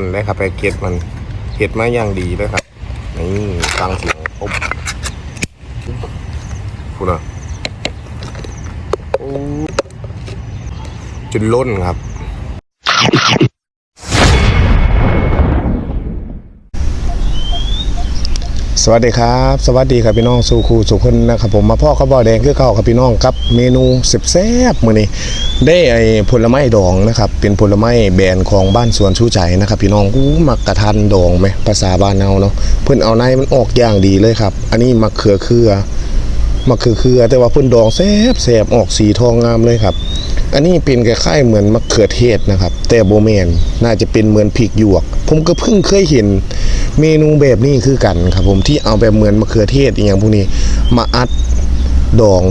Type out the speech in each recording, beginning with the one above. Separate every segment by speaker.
Speaker 1: นเลยครับแพ็กเกจมันเห็ดมาอย่างดีเลยครับนี่ฟังเสียงอบคุณอะโอ้จนล้นครับ สวัสดีครับ สวัสดีครับพี่น้องสู่ครูสุขคนนะครับผมมาพ่อข้าวบอแดงคือเก่าครับพี่น้องครับเมนูสิบแซ่บๆมื้อนี้ได้ไอผลไม้ดองนะครับเป็นผลไม้แบรนด์ของบ้านสวนชูใจนะครับ พี่น้องอู้มักกระทันดองไหมภาษาบ้านเอาเนาะเพื่อนเอาในมันออกอย่างดีเลยครับ อันนี้มะเขือเครือ มะเขือเครือแต่ว่าเพิ่นดองแซ่บแซ่บออกสีทองงามเลยครับ อันนี้เป็นคล้ายๆเหมือนมะเขือเทศนะครับ แต่โบแมนน่าจะเป็นเหมือนพริกหยวก ผมก็เพิ่งเคยเห็นเมนูแบบนี้คือกันครับ ผมที่เอาแบบเหมือนมะเขือเทศอย่างพวกนี้มาอัดดอง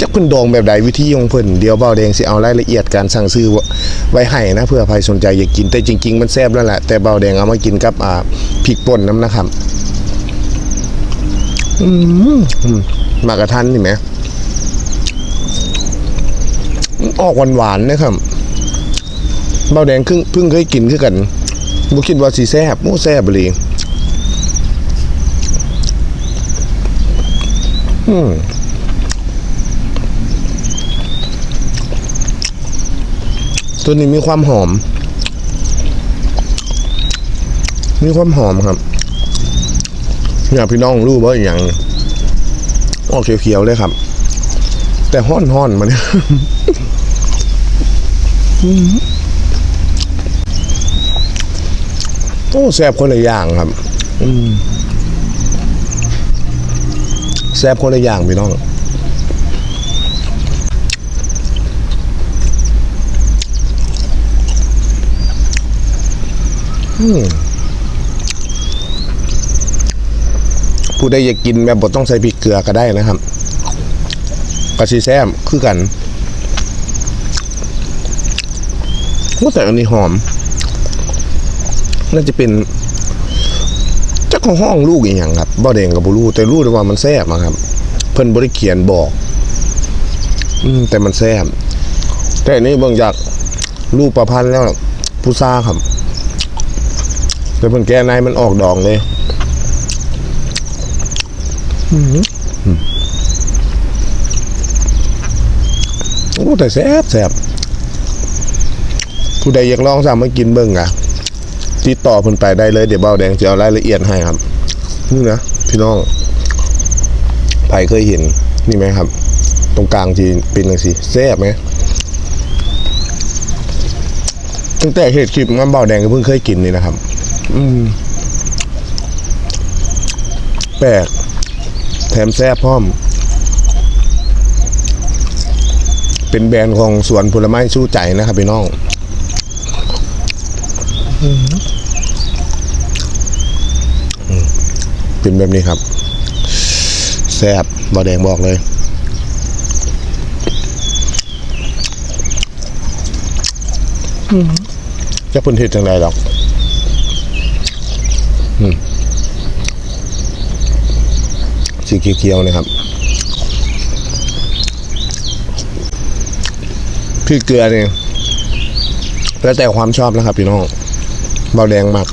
Speaker 1: จักเพิ่นดองแบบใดวิธีของเพิ่นเดี๋ยวเบาแดงสิเอารายละเอียดการสั่งซื้อไว้ให้นะเพื่อใครสนใจอยากกินแต่จริง ๆ มันแซ่บแล้วแหละแต่เบาแดงเอามากินกับอ่าพริกป่นน้ำนะครับ อืมมากระทันนี่ไหมออกหวานๆนะครับเบาแดงครึ่งเพิ่งเคยกินคือกันบ่คิดว่าสีแซบโอ้แซบเลยอืมตัวนี้มีความหอม มีความหอมครับ อยากพี่น้องรู้ว่าอย่างออกเขียวๆเลยครับ แต่ห้อนๆมาเนี่ยโอ้แซ่บคนละอย่างครับอืมแซ่บคนละอย่างพี่น้องอืม ผู้ใดอยากกินแบบบ่ต้องใส่พริกเกลือก็ได้นะครับกระชีแซมคือกันว่าแต่อันนี้หอม น่าจะเป็นเจ้าของห้องลูกอีกอย่างครับบ่แดงกับบูรูแต่รู้เลยว่ามันแซ่บอะครับ เพิ่นบริเขียนบอก อืม แต่มันแซ่บแต่อันนี้เบิ่งจากรูปประพันธ์แล้วผู้ซ่าครับแต่เพิ่นแก้ในมันออกดองเลย โอ้แต่แซ่บแซ่บผู้ใดอยากลองสั่งมากินเบิ่งอะติดต่อเพิ่นไปได้เลยเดี๋ยวเบาแดงจะเอารายละเอียดให้ครับนี่นะพี่น้องไผเคยเห็น นี่ไหมครับ ตรงกลางจีเป็นจังซี่แซ่บไหมตั้งแต่เห็ดคลิปงั้นเบาแดงก็เพิ่งเคยกินนี่นะครับ อืมแปลก แถมแซ่บพร้อม เป็นแบรนด์ของสวนผลไม้สู้ใจนะครับพี่น้องเป็นแบบนี้ครับ แซ่บบาแดงบอกเลยจะเพิ่นเห็ดจังไรหรอก อืม สีเขียวๆนะครับพริกเกลือเนี่ยแล้วแต่ความชอบนะครับพี่น้องเบาแดงมาก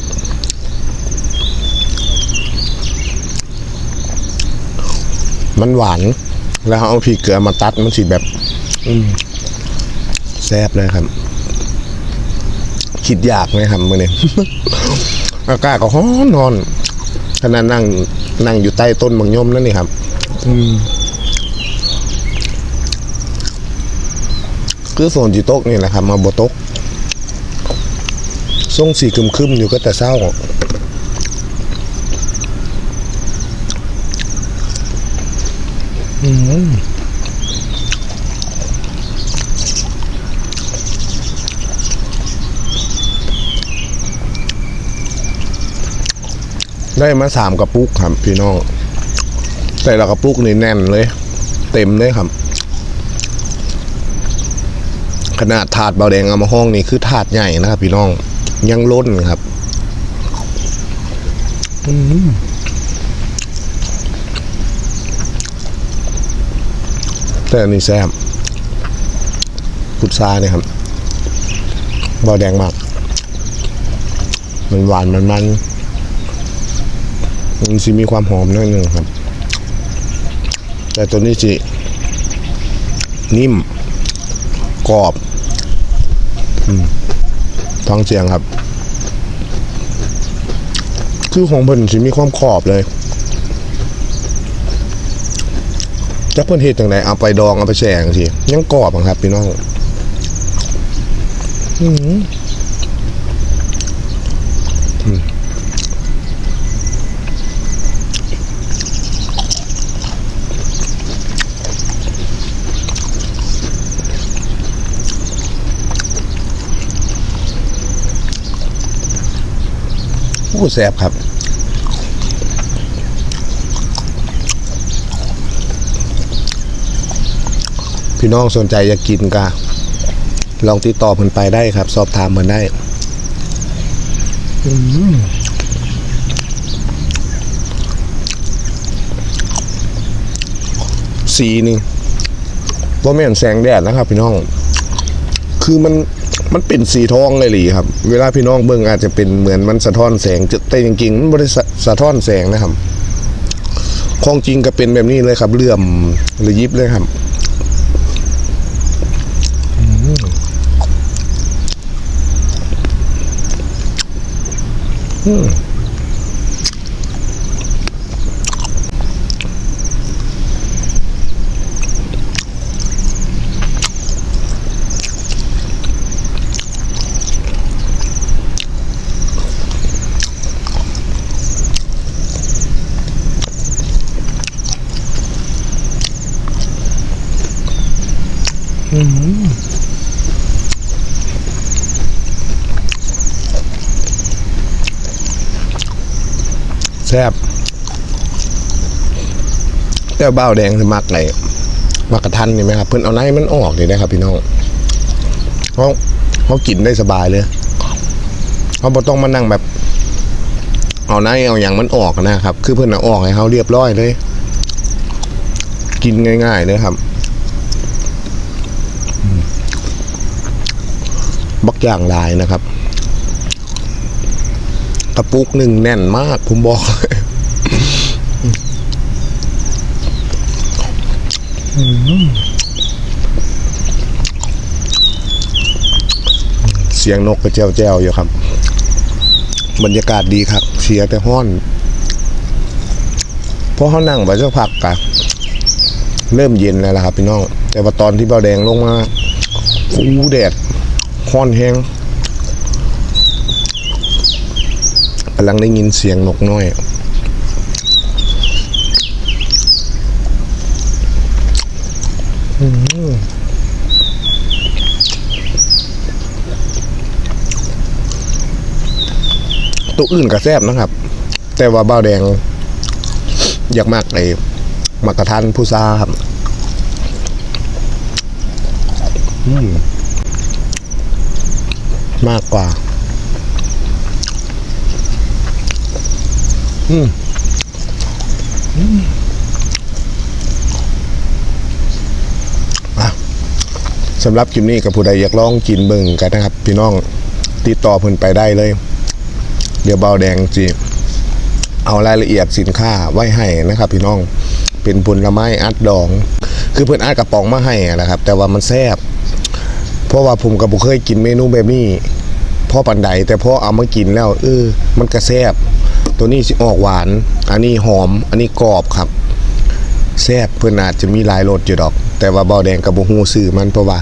Speaker 1: มันหวาน แล้วเอาพริกเกลือมาตัดมันสิแบบอืแซ่บเลยครับ คิดยากไหมครับมื่อนี้ อากาศก็ฮ้อนนอนขณะนั่ง นั่งอยู่ใต้ต้นบางยมนั่นนี่ครับ อืมคือโซนจีโต๊กนี่แหละครับ มาโบโต๊กส่งสีคึมๆอยู่ก็แต่เศร้า อืม ได้มาสามกระปุกครับ พี่น้อง แต่ละกระปุกนี่แน่นเลย เต็มเลยครับ ขนาดถาดเบาแดงเอามาห้องนี่คือถาดใหญ่นะครับพี่น้องยังล้นครับแต่อันนี้แซ่บพุทราเนี่ยครับเบาแดงมาก มันหวานมันมัน มันสิมีความหอมนิดนึงครับ แต่ตัวนี้สินิ่มกรอบอท้องเจียงครับ คือของเพิ่นสิมีความขอบเลยจักเพิ่นเฮ็ดจังไดเอาไปดองเอาไปแช่จังซี่ยังกรอบอะครับพี่น้องอืม แซ่บครับพี่น้องสนใจอยากกินก็ลองติดต่อเพิ่นไปได้ครับ สอบถามเพิ่นได้สีนี่ว่าแม่นแสงแดดนะครับ พี่น้อง คือมัน มันเป็นสีทองเลยหลีครับ เวลาพี่น้องเบิ่งอาจจะเป็นเหมือนมันสะท้อนแสงแต่จริงๆมันไม่ได้สะท้อนแสงนะครับของจริงก็เป็นแบบนี้เลยครับเลื่อมหรือยิบเลยครับ แซ่บแต่บ้าแดงคือมักไหนมักกระทันนี่ไหมครับ เพิ่อนเอาไนมันออกเลยนะครับพี่น้องเขาเขากินได้สบายเลยเขาบ่ต้องมานั่งแบบ เอาไนเอาอย่างมันออกนะครับ คือเพิ่อนเอาออกให้เขาเรียบร้อยเลย กินง่าย ๆเลยครับอืมบัก อย่างลายนะครับ กระปุกหนึ่งแน่นมาก ผมบอกเสียงนกกระเจียวแจวอยู่ครับ บรรยากาศดีครับเสียแต่ห้อนเพราะเขานั่งไปสักพักกะเริ่มเย็นแล้วล่ะครับพี่น้อง แต่ว่าตอนที่เบาแดงลงมาอู้แดด ห้อนแห้งกำลังได้ยินเสียงนกน้อย ตัวอื่นก็แซ่บนะครับ แต่ว่าบ้าวแดง อยากมากไอ้มักกะทันผู้ซาครับ อืม มากกว่า อืมอือสำหรับคลิปนี้กับผู้ใดอยากลองกินเบิ่งกันนะครับ พี่น้องติดต่อเพิ่นไปได้เลย เดี๋ยวเบาแดงจีเอารายละเอียดสินค้าไว้ให้นะครับ พี่น้องเป็นผลไม้อัดดอง คือเพิ่นอัดกระป๋องมาให้นะครับ แต่ว่ามันแซ่บ เพราะว่าผมกับผมเคยกินเมนูแบบนี้พ่อปันไดแต่พ่อเอามากินแล้วเออมันกระแซบตัวนี้สิออกหวาน อันนี้หอม อันนี้กรอบครับแซบเพื่อนอาจจะมีหลายรสอยู่ดอก แต่ว่าเบาแดงกับบูฮูซื้อมันเพราะว่า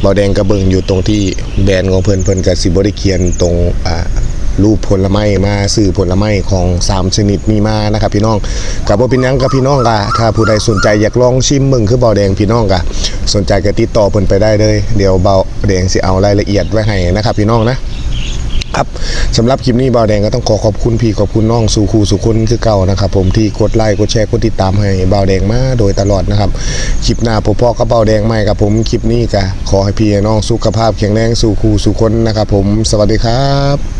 Speaker 1: เบาแดงกระเบิงอยู่ตรงที่แบรนด์ของเพื่อนเพื่อนกับสิบริเคียนตรงอ่า รูปผลไม้มาซื้อผลไม้ของสามชนิดมีมานะครับ พี่น้องกับว่าเป็นยังกับพี่น้องกะถ้าผู้ใดสนใจอยากลองชิมมึงคือเบาแดงพี่น้องกะสนใจก็ติดต่อเพิ่นไปได้เลย เดี๋ยวเบาแดงสิเอารายละเอียดไว้ให้นะครับ พี่น้องนะครับสำหรับคลิปนี้บาวแดงก็ต้องขอขอบคุณพี่ขอบคุณน้องสู่ครูสู่คนคือเก่านะครับ ผมที่กดไลค์กดแชร์กดติดตามให้บาวแดงมาโดยตลอดนะครับคลิปหน้าพ่อพ่อกับบาวแดงใหม่กับผมคลิปนี้ก็ขอให้พี่น้องสุขภาพแข็งแรงสู่ครูสู่คนนะครับ ผมสวัสดีครับ